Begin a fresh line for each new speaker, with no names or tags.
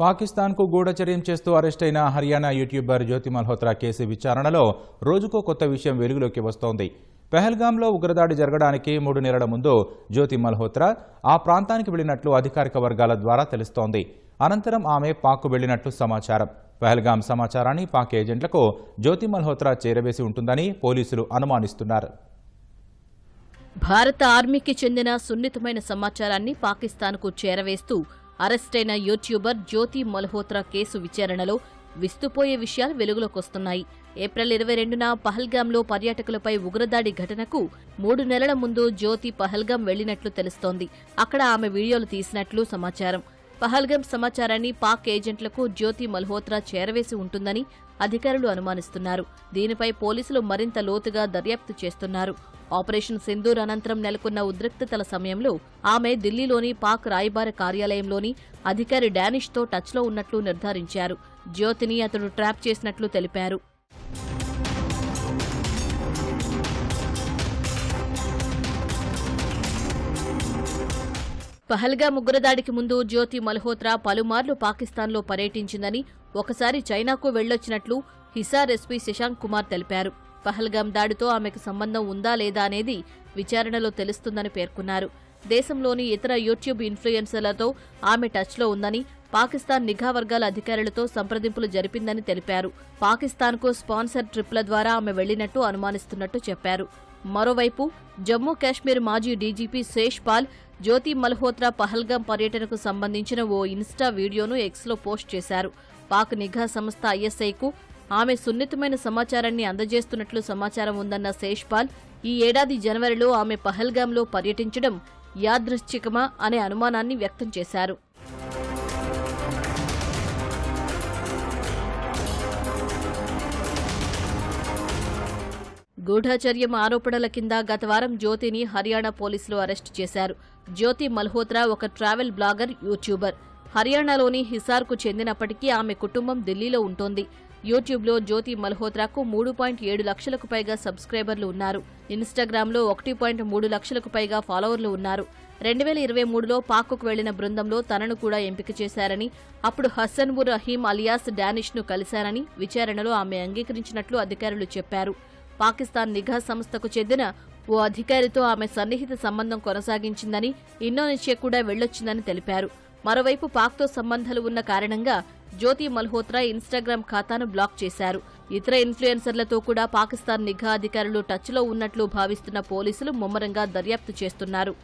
పాకిస్తాన్కు గూఢచర్యం చేస్తూ అరెస్ట్ అయిన హర్యానా యూట్యూబర్ జ్యోతి మల్హోత్రా కేసు విచారణలో రోజుకో కొత్త విషయం వెలుగులోకి వస్తోంది. పెహల్గాంలో ఉగ్రదాడి జరగడానికి మూడు నెలల ముందు జ్యోతి మల్హోత్రా ఆ ప్రాంతానికి వెళ్ళినట్లు అధికారిక వర్గాల ద్వారా తెలుస్తోంది. అనంతరం ఆమె పాక్కు వెళ్ళినట్లు సమాచారం. పెహల్గాం సమాచారాన్ని పాక్ ఏజెంట్లకు జ్యోతి మల్హోత్రా చేరవేసి ఉంటుందని పోలీసులు అనుమానిస్తున్నారు.
భారత ఆర్మీకి చెందిన సున్నితమైన సమాచారాన్ని పాకిస్తాన్కు చేరవేస్తూ అరెస్టైన యూట్యూబర్ జ్యోతి మల్హోత్రా కేసు విచారణలో విస్తుపోయే విషయాలు వెలుగులోకొస్తున్నాయి ఏప్రిల్ ఇరవై రెండున పహల్గాంలో పర్యాటకులపై ఉగ్రదాడి ఘటనకు మూడు నెలల ముందు జ్యోతి పహల్గాం వెళ్ళినట్లు తెలుస్తోంది. అక్కడ ఆమె వీడియోలు తీసినట్లు సమాచారం. పహల్గాం సమాచారాన్ని పాక్ ఏజెంట్లకు జ్యోతి మల్హోత్రా చేరవేసి ఉంటుందని అధికారులు అనుమానిస్తున్నారు. దీనిపై పోలీసులు మరింత లోతుగా దర్యాప్తు చేస్తున్నారు. ఆపరేషన్ సింధూర్ అనంతరం నెలకొన్న ఉద్రిక్తతల సమయంలో ఆమె ఢిల్లీలోని పాక్ రాయబార కార్యాలయంలోని అధికారి డానిష్తో టచ్లో ఉన్నట్లు నిర్ధారించారు. జ్యోతిని అతడు ట్రాప్ చేసినట్లు తెలిపారు. పహల్గా ముగ్గురదాడికి ముందు జ్యోతి మల్హోత్రా పలుమార్లు పాకిస్తాన్లో పర్యటించిందని ఒకసారి చైనాకు వెళ్ళొచ్చినట్లు హిసార్ ఎస్పీ శశాంక్ కుమార్ తెలిపారు. పహల్గాం దాడితో ఆమెకు సంబంధం ఉందా లేదా అనేది విచారణలో తెలుస్తుందని పేర్కొన్నారు. దేశంలోని ఇతర యూట్యూబ్ ఇన్ఫ్లుయెన్సర్లతో ఆమె టచ్లో ఉందని పాకిస్తాన్ నిఘా వర్గాల అధికారులతో సంప్రదింపులు జరిపిందని తెలిపారు. పాకిస్తాన్కు స్పాన్సర్ ట్రిప్ల ద్వారా ఆమె వెళ్ళినట్టు అనుమానిస్తున్నట్టు చెప్పారు. మరోవైపు జమ్మూ కాశ్మీర్ మాజీ డీజీపీ శేష్ పాల్ జ్యోతి మల్హోత్రా పహల్గాం పర్యటనకు సంబంధించిన ఓ ఇన్స్టా వీడియోను ఎక్స్లో పోస్ట్ చేశారు. పాక్ నిఘా సంస్థ ఐఎస్ఐకు ఆమె సున్నితమైన సమాచారాన్ని అందజేస్తున్నట్లు సమాచారం ఉందన్న శేష్పాల్ ఈ ఏడాది జనవరిలో ఆమె పహల్గామ్లో పర్యటించడం యాదృశ్చికమా అనే అనుమానాన్ని వ్యక్తం చేశారు. గూఢచర్యం ఆరోపణల కింద గత వారం జ్యోతిని హర్యానా పోలీసులు అరెస్టు చేశారు. జ్యోతి మల్హోత్రా ఒక ట్రావెల్ బ్లాగర్ యూట్యూబర్. హర్యానాలోని హిసార్కు చెందినప్పటికీ ఆమె కుటుంబం ఢిల్లీలో ఉంటోంది. యూట్యూబ్లో జ్యోతి మల్హోత్రాకు మూడు పాయింట్ ఏడు లక్షలకు పైగా సబ్స్క్రైబర్లు ఉన్నారు. ఇన్స్టాగ్రామ్లో ఒకటి పాయింట్ మూడు లక్షలకు పైగా ఫాలోవర్లు ఉన్నారు. రెండు వేల ఇరవై మూడులో పాక్కు వెళ్ళిన బృందంలో తనను కూడా ఎంపిక చేశారని అప్పుడు హసన్బుర్ రహీం అలియాస్ డానిష్ను కలిశారని విచారణలో ఆమె అంగీకరించినట్లు అధికారులు చెప్పారు. పాకిస్తాన్ నిఘా సంస్థకు చెందిన ఓ అధికారితో ఆమె సన్నిహిత సంబంధం కొనసాగించిందని ఇండోనేషియా కూడా వెళ్ళొచ్చిందని తెలిపారు. మరోవైపు పాక్తో సంబంధాలు ఉన్న కారణంగా జ్యోతి మల్హోత్రా ఇన్స్టాగ్రామ్ ఖాతాను బ్లాక్ చేశారు. ఇతర ఇన్ఫ్లుయెన్సర్లతో కూడా పాకిస్తాన్ నిఘా అధికారులు టచ్లో ఉన్నట్లు భావిస్తున్న పోలీసులు ముమ్మరంగా దర్యాప్తు చేస్తున్నారు.